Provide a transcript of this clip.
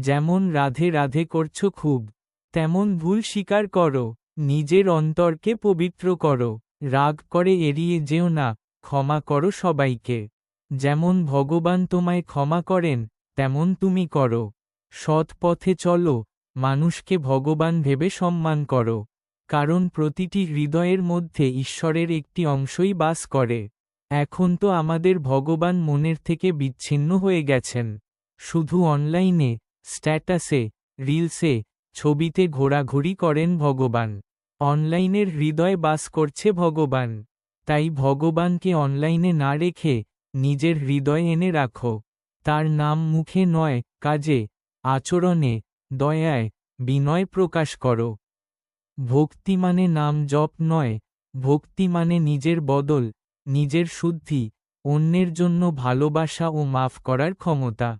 যেমন রাধে রাধে করছ খুব, তেমন ভুল স্বীকার করো, নিজের অন্তরকে পবিত্র করো, রাগ করে এড়িয়ে যেও না, ক্ষমা করো সবাইকে। যেমন ভগবান তোমায় ক্ষমা করেন, তেমন তুমি করো। সৎ পথে চলো, মানুষকে ভগবান ভেবে সম্মান করো। কারণ প্রতিটি হৃদয়ের মধ্যে ঈশ্বরের একটি অংশই বাস করে। এখন তো আমাদের ভগবান মনের থেকে বিচ্ছিন্ন হয়ে গেছেন। শুধু অনলাইনে স্ট্যাটাসে, রিলসে, ছবিতে ঘোরাঘুরি করেন ভগবান। অনলাইনের হৃদয় বাস করছে ভগবান। তাই ভগবানকে অনলাইনে না রেখে নিজের হৃদয় এনে রাখো। তার নাম মুখে নয়, কাজে, আচরণে, দয়ায় বিনয় প্রকাশ করো। ভক্তি মানে নাম জপ নয়, ভক্তি মানে নিজের বদল, নিজের শুদ্ধি, অন্যের জন্য ভালোবাসা ও মাফ করার ক্ষমতা।